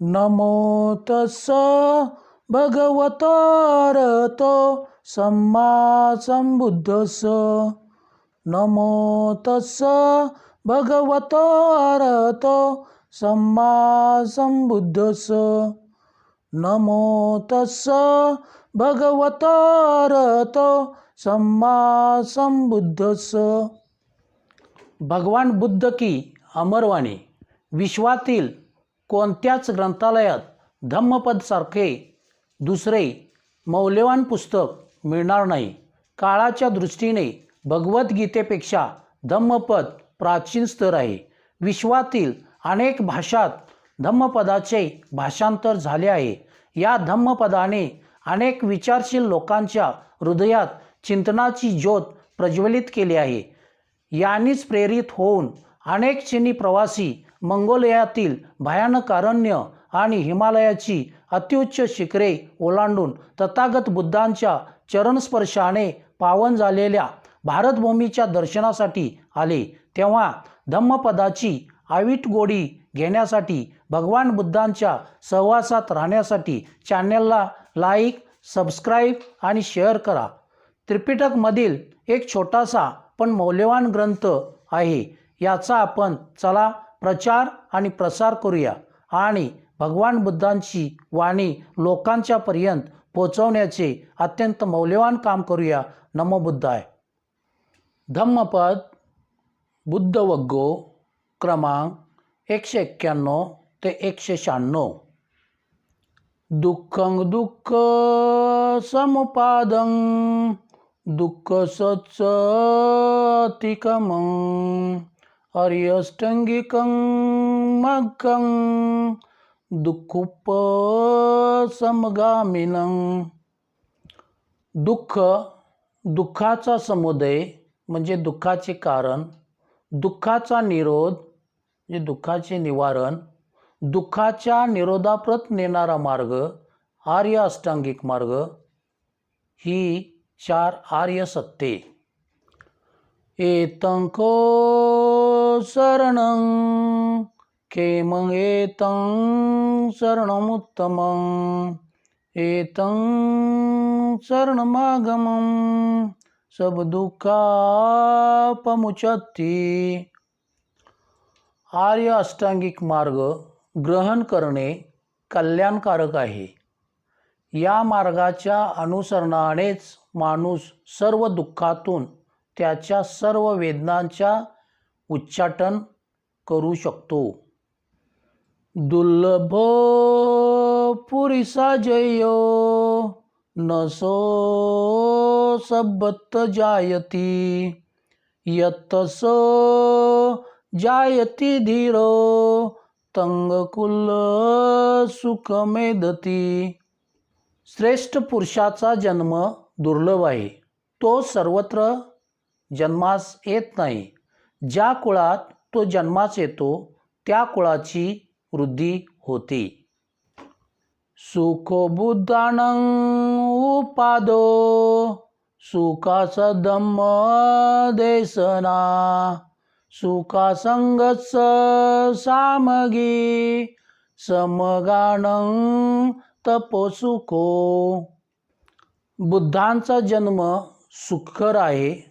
नमो तस्स भगवतारतो सम्मा संबुद्धस नमो तस्स भगवतारतो सम्मा संबुद्धस नमो तस्स भगवतारतो सम्मा संबुद्धस भगवान बुद्ध की अमरवाणी विश्वातील कोणत्याच ग्रंथालयात धम्मपदसारखे दुसरे मौल्यवान पुस्तक मिळणार नाही. काळाच्या दृष्टीने भगवद्गीतेपेक्षा धम्मपद प्राचीन स्तर आहे. विश्वातील अनेक भाषात धम्मपदाचे भाषांतर झाले आहे. या धम्मपदाने अनेक विचारशील लोकांच्या हृदयात चिंतनाची ज्योत प्रज्वलित केली आहे. यांनीच प्रेरित होऊन अनेक चिनी प्रवासी मंगोलियातील भयानक अरण्य आणि हिमालयाची अत्युच्च शिखरे ओलांडून तथागत बुद्धांच्या चरणस्पर्शाने पावन झालेल्या भारतभूमीच्या दर्शनासाठी आले. तेव्हा धम्मपदाची आवीट गोडी घेण्यासाठी भगवान बुद्धांच्या सहवासात राहण्यासाठी चॅनलला लाईक सबस्क्राईब आणि शेअर करा. त्रिपिटकमधील एक छोटासा पण मौल्यवान ग्रंथ आहे. याचा आपण चला प्रचार आणि प्रसार करूया आणि भगवान बुद्धांची वाणी लोकांच्यापर्यंत पोचवण्याचे अत्यंत मौल्यवान काम करूया. नमो बुद्धाय. धम्मपद बुद्धवग्गो क्रमांक एकशे एक्क्याण्णव ते एकशे शहाण्णव. दुःखं दुःख समुपादं दुःख सच्चतिकमं अर्यष्टंगिकं मग्गं दुःखुप समगामिनं दुःख दुःखाचा समुदय म्हणजे दुःखाचे कारण दुःखाचा निरोध म्हणजे दुःखाचे निवारण दुःखाच्या निरोधाप्रत नेणारा मार्ग आर्य अष्टांगिक मार्ग ही चार आर्य सत्ते एतंको शरणं केमं एतं शरणमुत्तमं एतं शरणमागमं सब दुःखापमुचती आर्य अष्टांगिक मार्ग ग्रहण करणे कल्याणकारक आहे. या मार्गाच्या अनुसरणानेच माणूस सर्व दुःखातून त्याच्या सर्व वेदनांच्या उच्चाटन करू शकतो. दुर्लभ पुरीसा जयो नसो सबत जायती यत्तसो जायती धीरो तंगकुल सुखमेदती. श्रेष्ठ पुरुषाचा जन्म दुर्लभ आहे. तो सर्वत्र जन्मास येत नाही. ज्या कुळात तो जन्मास येतो त्या कुळाची वृद्धी होते. सुखबुद्धान उपादो सुखाचा धम्म देसना सुखा संगस सामगी तपो तपोसुखो. बुद्धांचा जन्म सुखकर आहे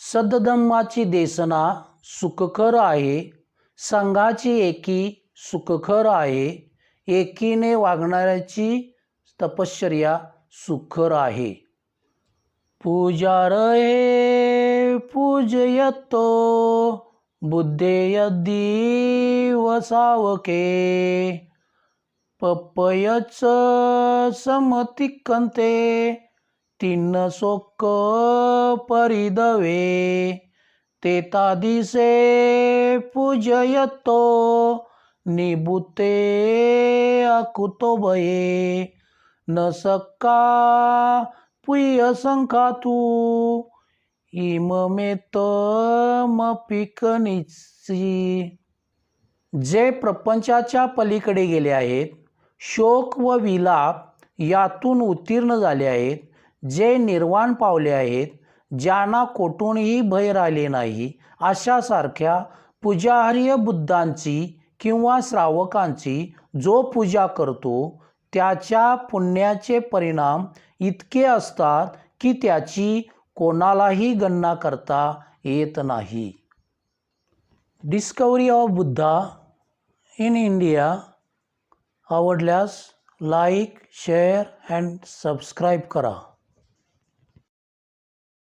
सद्धम्माची देसना सुखकर आहे संघाची एकी सुखकर आहे एकीने वागणाऱ्याची तपश्चर्या सुखर आहे. पूजार हे पूजयतो बुद्धेयदी वसावके. पपयच समतिकंते तीन सोक परिदवे तेता दिसे पूजयतो निबुते अकुतो भये न सक्का पुय संखातू इममेत मपिकनिची जे प्रपंचाच्या पलीकडे गेले आहेत शोक व विलाप यातून उत्तीर्ण झाले आहेत जे निर्वाण पावले आहेत ज्यांना कोठूनही भय राहिले नाही अशासारख्या पूजाहार्य बुद्धांची किंवा श्रावकांची जो पूजा करतो त्याच्या पुण्याचे परिणाम इतके असतात की त्याची कोणालाही गणना करता येत नाही. Discovery of Buddha in India आवडल्यास लाईक शेअर अँड सबस्क्राईब करा.